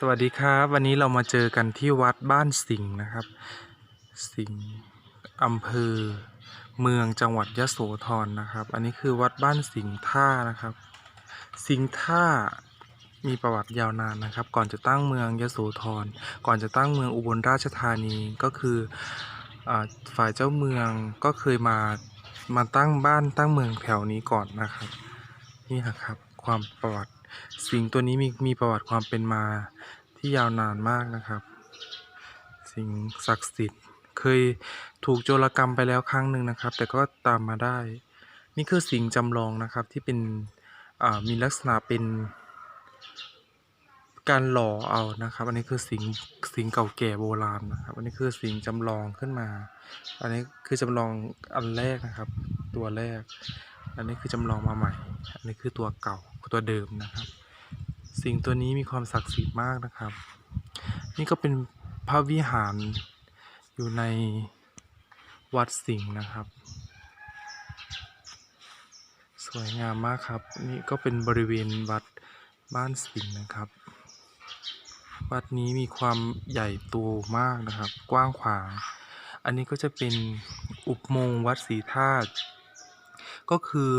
สวัสดีครับ วันนี้เรามาเจอกันที่วัดบ้านสิงห์นะครับ สิงห์อำเภอเมืองจังหวัดยะโสธรนะครับ อันนี้คือวัดบ้านสิงห์ท่านะครับ สิงห์ท่ามีประวัติยาวนานนะครับ ก่อนจะตั้งเมืองยะโสธรก่อนจะตั้งเมืองอุบลราชธานีก็คืออฝ่ายเจ้าเมืองก็เคยมามาตั้งบ้านตั้งเมืองแถวนี้ก่อนนะครับ นี่นะครับความประวัติ สิงตัวนี้มีมีประวัติความเป็นมาที่ยาวนานมากนะครับ สิงศักดิ์สิทธิ์เคยถูกโจรกรรมไปแล้วครั้งหนึ่งนะครับ แต่ก็ตามมาได้ นี่คือสิงจำลองนะครับที่เป็นอ่ามีลักษณะเป็นการหล่อเอานะครับ อันนี้คือสิงสิงเก่าแก่โบราณนะครับ อันนี้คือสิงจำลองขึ้นมา อันนี้คือจำลองอันแรกนะครับ ตัวแรก อันนี้คือจำลองมาใหม่ อันนี้คือตัวเก่าตัวเดิมนะครับ สิงห์ตัวนี้มีความศักดิ์สิทธิ์มากนะครับ นี่ก็เป็นพระวิหารอยู่ในวัดสิงห์นะครับ สวยงามมากครับ นี่ก็เป็นบริเวณวัดบ้านสิงห์นะครับ วัดนี้มีความใหญ่โตมากนะครับ กว้างขวาง อันนี้ก็จะเป็นอุโมงค์วัดศรีธาตุ ก็คือ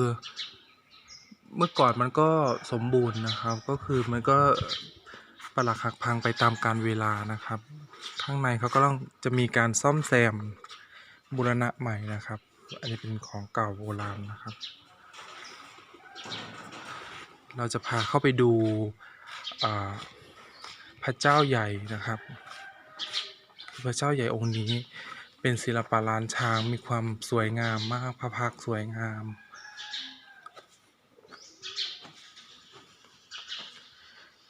เมื่อก่อนมันก็สมบูรณ์นะครับ ก็คือมันก็ปรักหักพังไปตามกาลเวลานะครับ ข้างในเขาก็ต้องจะมีการซ่อมแซมบูรณะใหม่นะครับ อันนี้เป็นของเก่าโบราณนะครับ เราจะพาเข้าไปดูพระเจ้าใหญ่นะครับ พระเจ้าใหญ่องค์นี้ เป็นศิลปะล้านช้างมีความสวยงามมากพระพักสวยงาม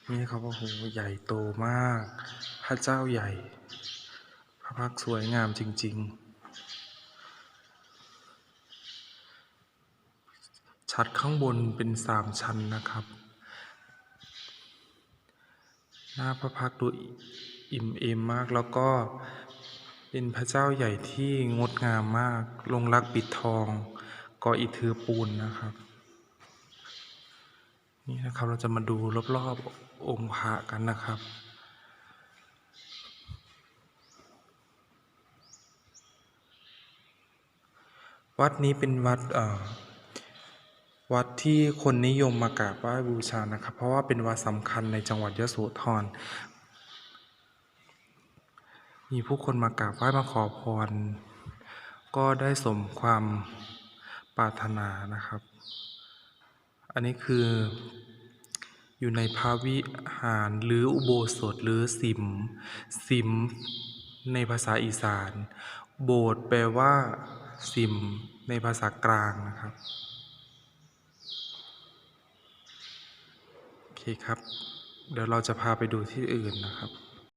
นี่เขาบอกโหใหญ่โตมาก พระเจ้าใหญ่ พระพักสวยงามจริง ๆ ชัดข้างบนเป็นสามชั้นนะครับ หน้าพระพักดูอิ่มเอมมากแล้วก็ เป็นพระเจ้าใหญ่ที่งดงามมาก ลงรักปิดทองก่ออิฐือปูนนะครับ นี่นะครับเราจะมาดูรอบๆองค์พระกันนะครับวัดนี้เป็นวัดวัดที่คนนิยมมากราบไหว้บูชานะครับ เพราะว่าเป็นวัดสำคัญในจังหวัดยโสธร มีผู้คนมากราบไหว้มาขอพร ก็ได้สมความปรารถนานะครับ อันนี้คืออยู่ในพระวิหารหรืออุโบสถหรือสิม สิมในภาษาอีสาน โบสถ์แปลว่า สิม ในภาษากลางนะครับ โอเคครับ เดี๋ยวเราจะพาไปดูที่อื่นนะครับ